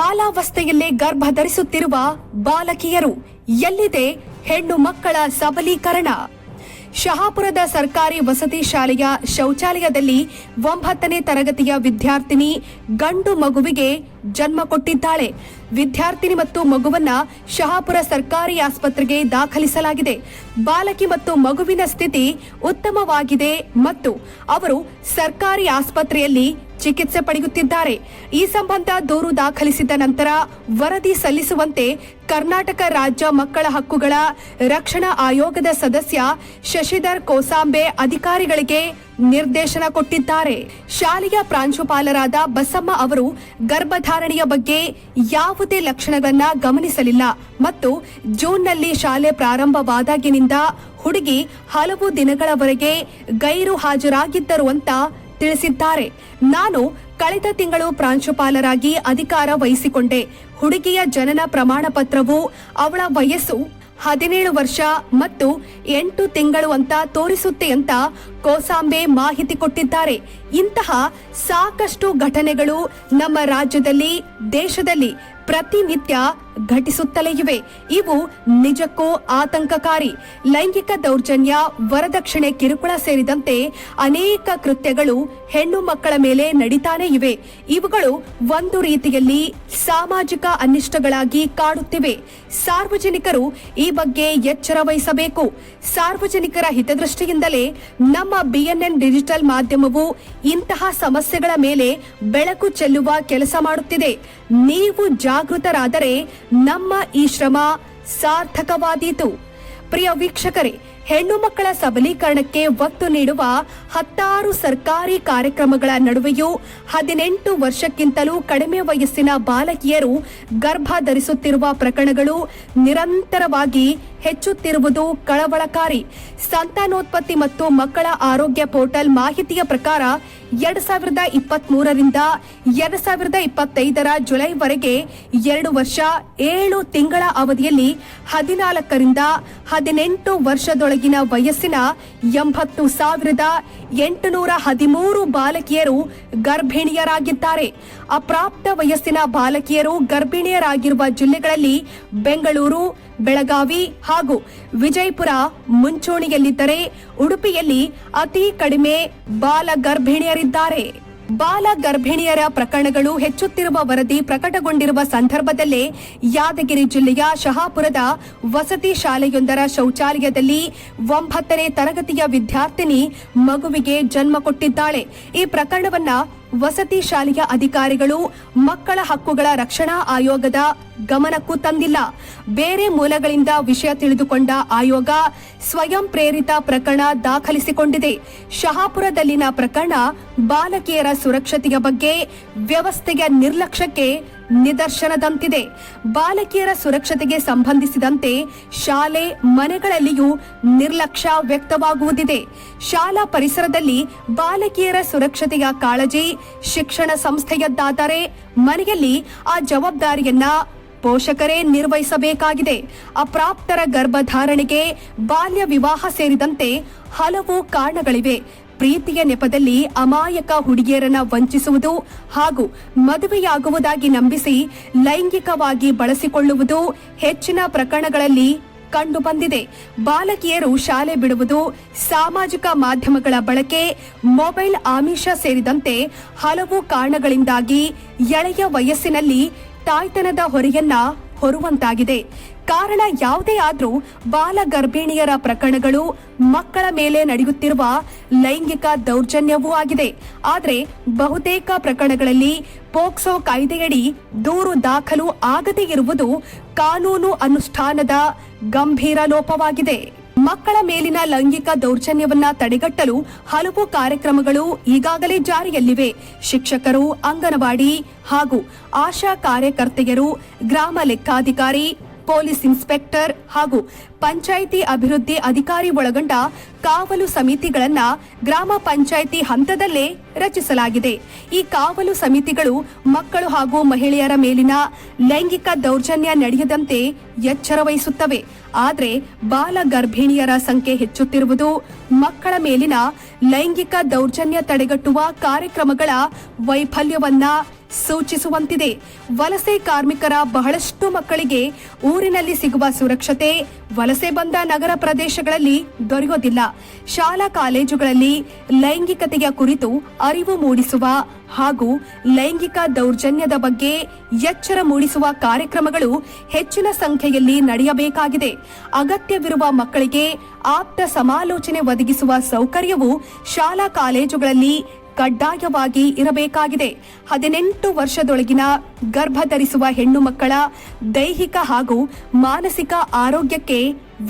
ಬಾಲಾವಸ್ಥೆಯಲ್ಲೇ ಗರ್ಭ ಧರಿಸುತ್ತಿರುವ ಬಾಲಕಿಯರು, ಎಲ್ಲಿದೆ ಹೆಣ್ಣು ಮಕ್ಕಳ ಸಬಲೀಕರಣ? ಶಹಾಪುರದ ಸರ್ಕಾರಿ ವಸತಿ ಶಾಲೆಯ ಶೌಚಾಲಯದಲ್ಲಿ ಒಂಬತ್ತನೇ ತರಗತಿಯ ವಿದ್ಯಾರ್ಥಿನಿ ಗಂಡು ಮಗುವಿಗೆ ಜನ್ಮ ಕೊಟ್ಟಿದ್ದಾಳೆ. ವಿದ್ಯಾರ್ಥಿನಿ ಮತ್ತು ಮಗುವನ್ನ ಶಹಾಪುರ ಸರ್ಕಾರಿ ಆಸ್ಪತ್ರೆಗೆ ದಾಖಲಿಸಲಾಗಿದೆ. ಬಾಲಕಿ ಮತ್ತು ಮಗುವಿನ ಸ್ಥಿತಿ ಉತ್ತಮವಾಗಿದೆ ಮತ್ತು ಅವರು ಸರ್ಕಾರಿ ಆಸ್ಪತ್ರೆಯಲ್ಲಿ ಚಿಕಿತ್ಸೆ ಪಡೆಯುತ್ತಿದ್ದಾರೆ. ಈ ಸಂಬಂಧ ದೂರು ದಾಖಲಿಸಿದ ನಂತರ ವರದಿ ಸಲ್ಲಿಸುವಂತೆ ಕರ್ನಾಟಕ ರಾಜ್ಯ ಮಕ್ಕಳ ಹಕ್ಕುಗಳ ರಕ್ಷಣಾ ಆಯೋಗದ ಸದಸ್ಯ ಶಶಿಧರ್ ಕೋಸಾಂಬೆ ಅಧಿಕಾರಿಗಳಿಗೆ ನಿರ್ದೇಶನ ಕೊಟ್ಟಿದ್ದಾರೆ. ಶಾಲೆಯ ಪ್ರಾಂಶುಪಾಲರಾದ ಬಸಮ್ಮ ಅವರು ಗರ್ಭಧಾರಣೆಯ ಬಗ್ಗೆ ಯಾವುದೇ ಲಕ್ಷಣಗಳನ್ನ ಗಮನಿಸಲಿಲ್ಲ ಮತ್ತು ಜೂನ್ನಲ್ಲಿ ಶಾಲೆ ಪ್ರಾರಂಭವಾದಾಗಿನಿಂದ ಹುಡುಗಿ ಹಲವು ದಿನಗಳವರೆಗೆ ಗೈರು ಹಾಜರಾಗಿದ್ದರು ಅಂತ ತಿಳಿಸಿದ್ದಾರೆ. ನಾನು ಕಳೆದ ತಿಂಗಳು ಪ್ರಾಂಶುಪಾಲರಾಗಿ ಅಧಿಕಾರ ವಹಿಸಿಕೊಂಡೆ. ಹುಡುಗಿಯ ಜನನ ಪ್ರಮಾಣ ಪತ್ರವು ಅವಳ ವಯಸ್ಸು, ಹದಿನೇಳು ವರ್ಷ ಮತ್ತು ಎಂಟು ತಿಂಗಳು ಅಂತ ತೋರಿಸುತ್ತೆ ಅಂತ ಕೋಸಾಂಬೆ ಮಾಹಿತಿ ಕೊಟ್ಟಿದ್ದಾರೆ. ಇಂತಹ ಸಾಕಷ್ಟು ಘಟನೆಗಳು ನಮ್ಮ ರಾಜ್ಯದಲ್ಲಿ, ದೇಶದಲ್ಲಿ ಪ್ರತಿನಿತ್ಯ ಘಟಿಸುತ್ತಲೇ ಇವೆ. ಇವು ನಿಜಕ್ಕೂ ಆತಂಕಕಾರಿ. ಲೈಂಗಿಕ ದೌರ್ಜನ್ಯ, ವರದಕ್ಷಿಣೆ, ಕಿರುಕುಳ ಸೇರಿದಂತೆ ಅನೇಕ ಕೃತ್ಯಗಳು ಹೆಣ್ಣು ಮಕ್ಕಳ ಮೇಲೆ ನಡೀತಾನೆ ಇವೆ. ಇವುಗಳು ಒಂದು ರೀತಿಯಲ್ಲಿ ಸಾಮಾಜಿಕ ಅನಿಷ್ಟಗಳಾಗಿ ಕಾಡುತ್ತಿವೆ. ಸಾರ್ವಜನಿಕರು ಈ ಬಗ್ಗೆ ಎಚ್ಚರ ವಹಿಸಬೇಕು. ಸಾರ್ವಜನಿಕರ ಹಿತದೃಷ್ಟಿಯಿಂದಲೇ ನಮ್ಮ ಬಿಎನ್ಎನ್ ಡಿಜಿಟಲ್ ಮಾಧ್ಯಮವು ಇಂತಹ ಸಮಸ್ಯೆಗಳ ಮೇಲೆ ಬೆಳಕು ಚೆಲ್ಲುವ ಕೆಲಸ ಮಾಡುತ್ತಿದೆ. ನೀವು ಜಾಗೃತರಾದರೆ ನಮ್ಮ ಈ ಶ್ರಮ ಸಾರ್ಥಕವಾದೀತು. ಪ್ರಿಯ ವೀಕ್ಷಕರೇ, ಹೆಣ್ಣು ಮಕ್ಕಳ ಸಬಲೀಕರಣಕ್ಕೆ ಒತ್ತು ನೀಡುವ ಹತ್ತಾರು ಸರ್ಕಾರಿ ಕಾರ್ಯಕ್ರಮಗಳ ನಡುವೆಯೂ ಹದಿನೆಂಟು ವರ್ಷಕ್ಕಿಂತಲೂ ಕಡಿಮೆ ವಯಸ್ಸಿನ ಬಾಲಕಿಯರು ಗರ್ಭ ಧರಿಸುತ್ತಿರುವ ಪ್ರಕರಣಗಳು ನಿರಂತರವಾಗಿ ಹೆಚ್ಚುತ್ತಿರುವುದು ಕಳವಳಕಾರಿ. ಸಂತಾನೋತ್ಪತ್ತಿ ಮತ್ತು ಮಕ್ಕಳ ಆರೋಗ್ಯ ಪೋರ್ಟಲ್ ಮಾಹಿತಿಯ ಪ್ರಕಾರ ಎರಡ್ ಸಾವಿರದ ಇಪ್ಪತ್ತ್ ಮೂರರಿಂದ ಎರಡ್ ಸಾವಿರದ ಇಪ್ಪತ್ತೈದರ ಜುಲೈವರೆಗೆ ಎರಡು ವರ್ಷ, ಏಳು ತಿಂಗಳ ಅವಧಿಯಲ್ಲಿ ಹದಿನಾಲ್ಕರಿಂದ ಹದಿನೆಂಟು ವರ್ಷದೊಳಗಿನ ವಯಸ್ಸಿನ ಎಂಬತ್ತು ಸಾವಿರದ ಎಂಟುನೂರ ಹದಿಮೂರು ಬಾಲಕಿಯರು ಗರ್ಭಿಣಿಯರಾಗಿದ್ದಾರೆ. ಅಪ್ರಾಪ್ತ ವಯಸ್ಸಿನ ಬಾಲಕಿಯರು ಗರ್ಭಿಣಿಯರಾಗಿರುವ ಜಿಲ್ಲೆಗಳಲ್ಲಿ ಬೆಂಗಳೂರು, ಬೆಳಗಾವಿ ಹಾಗೂ ವಿಜಯಪುರ ಮುಂಚೂಣಿಯಲ್ಲಿದ್ದರೆ ಉಡುಪಿಯಲ್ಲಿ ಅತಿ ಕಡಿಮೆ ಬಾಲ ಗರ್ಭಿಣಿಯರಿದ್ದಾರೆ ಬಾಲ ಗರ್ಭಿಣಿಯರ ಪ್ರಕರಣಗಳು ಹೆಚ್ಚುತ್ತಿರುವ ವರದಿ ಪ್ರಕಟಗೊಂಡಿರುವ ಸಂದರ್ಭದಲ್ಲೇ ಯಾದಗಿರಿ ಜಿಲ್ಲೆಯ ಶಹಾಪುರದ ವಸತಿ ಶಾಲೆಯೊಂದರ ಶೌಚಾಲಯದಲ್ಲಿ ಒಂಬತ್ತನೇ ತರಗತಿಯ ವಿದ್ಯಾರ್ಥಿನಿ ಮಗುವಿಗೆ ಜನ್ಮ ಕೊಟ್ಟಿದ್ದಾಳೆ. ಈ ಪ್ರಕರಣವನ್ನ ವಸತಿ ಶಾಲೆಯ ಅಧಿಕಾರಿಗಳು ಮಕ್ಕಳ ಹಕ್ಕುಗಳ ರಕ್ಷಣಾ ಆಯೋಗದ ಗಮನಕ್ಕೂ ತಂದಿಲ್ಲ. ಬೇರೆ ಮೂಲಗಳಿಂದ ವಿಷಯ ತಿಳಿದುಕೊಂಡ ಆಯೋಗ ಸ್ವಯಂ ಪ್ರೇರಿತ ಪ್ರಕರಣ ದಾಖಲಿಸಿಕೊಂಡಿದೆ. ಶಹಾಪುರದಲ್ಲಿನ ಪ್ರಕರಣ ಬಾಲಕಿಯರ ಸುರಕ್ಷತೆಯ ಬಗ್ಗೆ ವ್ಯವಸ್ಥೆಯ ನಿರ್ಲಕ್ಷ್ಯಕ್ಕೆ ನಿದರ್ಶನದಂತಿದೆ. ಬಾಲಕಿಯರ ಸುರಕ್ಷತೆಗೆ ಸಂಬಂಧಿಸಿದಂತೆ ಶಾಲೆ, ಮನೆಗಳಲ್ಲಿಯೂ ನಿರ್ಲಕ್ಷ್ಯ ವ್ಯಕ್ತವಾಗುವುದಿದೆ. ಶಾಲಾ ಪರಿಸರದಲ್ಲಿ ಬಾಲಕಿಯರ ಸುರಕ್ಷತೆಯ ಕಾಳಜಿ ಶಿಕ್ಷಣ ಸಂಸ್ಥೆಯದ್ದಾದರೆ ಮನೆಯಲ್ಲಿ ಆ ಜವಾಬ್ದಾರಿಯನ್ನ ಪೋಷಕರೇ ನಿರ್ವಹಿಸಬೇಕಾಗಿದೆ. ಅಪ್ರಾಪ್ತರ ಗರ್ಭಧಾರಣೆಗೆ ಬಾಲ್ಯ ವಿವಾಹ ಸೇರಿದಂತೆ ಹಲವು ಕಾರಣಗಳಿವೆ. ಪ್ರೀತಿಯ ನೆಪದಲ್ಲಿ ಅಮಾಯಕ ಹುಡುಗಿಯರನ್ನ ವಂಚಿಸುವುದು ಹಾಗೂ ಮದುವೆಯಾಗುವುದಾಗಿ ನಂಬಿಸಿ ಲೈಂಗಿಕವಾಗಿ ಬಳಸಿಕೊಳ್ಳುವುದು ಹೆಚ್ಚಿನ ಪ್ರಕರಣಗಳಲ್ಲಿ ಕಂಡುಬಂದಿದೆ. ಬಾಲಕಿಯರು ಶಾಲೆ ಬಿಡುವುದು, ಸಾಮಾಜಿಕ ಮಾಧ್ಯಮಗಳ ಬಳಕೆ, ಮೊಬೈಲ್ ಆಮಿಷ ಸೇರಿದಂತೆ ಹಲವು ಕಾರಣಗಳಿಂದಾಗಿ ಎಳೆಯ ವಯಸ್ಸಿನಲ್ಲಿ ತಾಯ್ತನದ ಹೊರೆಯನ್ನ ಹೊರುವಂತಾಗಿದೆ. ಕಾರಣ ಯಾವುದೇ ಆದರೂ ಬಾಲ ಗರ್ಭಿಣಿಯರ ಪ್ರಕರಣಗಳು ಮಕ್ಕಳ ಮೇಲೆ ನಡೆಯುತ್ತಿರುವ ಲೈಂಗಿಕ ದೌರ್ಜನ್ಯವೂ ಆಗಿದೆ. ಆದರೆ ಬಹುತೇಕ ಪ್ರಕರಣಗಳಲ್ಲಿ ಪೋಕ್ಸೋ ಕಾಯ್ದೆಯಡಿ ದೂರು ದಾಖಲು ಆಗದೇ ಇರುವುದು ಕಾನೂನು ಅನುಷ್ಠಾನದ ಗಂಭೀರ ಲೋಪವಾಗಿದೆ. ಮಕ್ಕಳ ಮೇಲಿನ ಲೈಂಗಿಕ ದೌರ್ಜನ್ಯವನ್ನ ತಡೆಗಟ್ಟಲು ಹಲವು ಕಾರ್ಯಕ್ರಮಗಳು ಈಗಾಗಲೇ ಜಾರಿಯಲ್ಲಿವೆ. ಶಿಕ್ಷಕರು, ಅಂಗನವಾಡಿ ಹಾಗೂ ಆಶಾ ಕಾರ್ಯಕರ್ತೆಯರು, ಗ್ರಾಮ ಲೆಕ್ಕಾಧಿಕಾರಿ ಪೊಲೀಸ್ ಇನ್ಸ್ಪೆಕ್ಟರ್ ಹಾಗೂ ಪಂಚಾಯಿತಿ ಅಭಿವೃದ್ಧಿ ಅಧಿಕಾರಿ ಒಳಗೊಂಡ ಕಾವಲು ಸಮಿತಿಗಳನ್ನ ಗ್ರಾಮ ಪಂಚಾಯಿತಿ ಹಂತದಲ್ಲೇ ರಚಿಸಲಾಗಿದೆ. ಈ ಕಾವಲು ಸಮಿತಿಗಳು ಮಕ್ಕಳು ಹಾಗೂ ಮಹಿಳೆಯರ ಮೇಲಿನ ಲೈಂಗಿಕ ದೌರ್ಜನ್ಯ ನಡೆಯದಂತೆ ಎಚ್ಚರ ವಹಿಸುತ್ತವೆ. ಆದರೆ ಬಾಲ ಗರ್ಭಿಣಿಯರ ಸಂಖ್ಯೆ ಹೆಚ್ಚುತ್ತಿರುವುದು ಮಕ್ಕಳ ಮೇಲಿನ ಲೈಂಗಿಕ ದೌರ್ಜನ್ಯ ತಡೆಗಟ್ಟುವ ಕಾರ್ಯಕ್ರಮಗಳ ವೈಫಲ್ಯವನ್ನ ಸೂಚಿಸುವಂತಿದೆ. ವಲಸೆ ಕಾರ್ಮಿಕರ ಬಹಳಷ್ಟು ಮಕ್ಕಳಿಗೆ ಊರಿನಲ್ಲಿ ಸಿಗುವ ಸುರಕ್ಷತೆ, ವಲಸೆ ಬಂದ ನಗರ ಪ್ರದೇಶಗಳಲ್ಲಿ ದೊರೆಯೋದಿಲ್ಲ. ಶಾಲಾ ಕಾಲೇಜುಗಳಲ್ಲಿ ಲೈಂಗಿಕತೆಯ ಕುರಿತು ಅರಿವು ಮೂಡಿಸುವ ಹಾಗೂ ಲೈಂಗಿಕ ದೌರ್ಜನ್ಯದ ಬಗ್ಗೆ ಎಚ್ಚರ ಮೂಡಿಸುವ ಕಾರ್ಯಕ್ರಮಗಳು ಹೆಚ್ಚಿನ ಸಂಖ್ಯೆಯಲ್ಲಿ ನಡೆಯಬೇಕಾಗಿದೆ. ಅಗತ್ಯವಿರುವ ಮಕ್ಕಳಿಗೆ ಆಪ್ತ ಸಮಾಲೋಚನೆ ಒದಗಿಸುವ ಸೌಕರ್ಯವು ಶಾಲಾ ಕಾಲೇಜುಗಳಲ್ಲಿ ಕಡ್ಡಾಯವಾಗಿ ಇರಬೇಕಾಗಿದೆ. ಹದಿನೆಂಟು ವರ್ಷದೊಳಗಿನ ಗರ್ಭಧರಿಸುವ ಹೆಣ್ಣು ಮಕ್ಕಳ ದೈಹಿಕ ಹಾಗೂ ಮಾನಸಿಕ ಆರೋಗ್ಯಕ್ಕೆ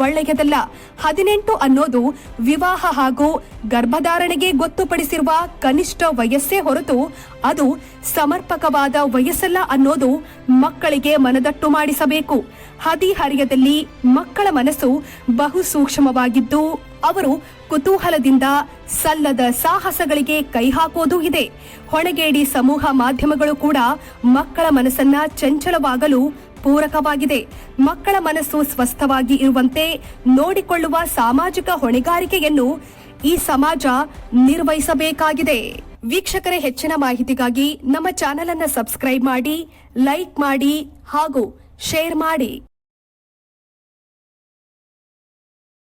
ಒಳ್ಳೆಯದಲ್ಲ. ಹದಿನೆಂಟು ಅನ್ನೋದು ವಿವಾಹ ಹಾಗೂ ಗರ್ಭಧಾರಣೆಗೆ ಗೊತ್ತುಪಡಿಸಿರುವ ಕನಿಷ್ಠ ವಯಸ್ಸೇ ಹೊರತು ಅದು ಸಮರ್ಪಕವಾದ ವಯಸ್ಸಲ್ಲ ಅನ್ನೋದು ಮಕ್ಕಳಿಗೆ ಮನದಟ್ಟು ಮಾಡಿಸಬೇಕು. ಹದಿಹರಿಯದಲ್ಲಿ ಮಕ್ಕಳ ಮನಸ್ಸು ಬಹು ಸೂಕ್ಷ್ಮವಾಗಿದ್ದು ಅವರು ಕುತೂಹಲದಿಂದ ಸಲ್ಲದ ಸಾಹಸಗಳಿಗೆ ಕೈ ಹಾಕೋದು ಇದೆ. ಹೊಣೆಗೇಡಿ ಸಮೂಹ ಮಾಧ್ಯಮಗಳು ಕೂಡ ಮಕ್ಕಳ ಮನಸ್ಸನ್ನ ಚಂಚಲವಾಗಲು ಪೂರಕವಾಗಿದೆ. ಮಕ್ಕಳ ಮನಸ್ಸು ಸ್ವಸ್ಥವಾಗಿ ಇರುವಂತೆ ನೋಡಿಕೊಳ್ಳುವ ಸಾಮಾಜಿಕ ಹೊಣೆಗಾರಿಕೆಯನ್ನು ಈ ಸಮಾಜ ನಿರ್ವಹಿಸಬೇಕಾಗಿದೆ. ವೀಕ್ಷಕರ, ಹೆಚ್ಚಿನ ಮಾಹಿತಿಗಾಗಿ ನಮ್ಮ ಚಾನೆಲ್ ಅನ್ನು ಸಬ್ಸ್ಕ್ರೈಬ್ ಮಾಡಿ, ಲೈಕ್ ಮಾಡಿ ಹಾಗೂ ಶೇರ್ ಮಾಡಿ.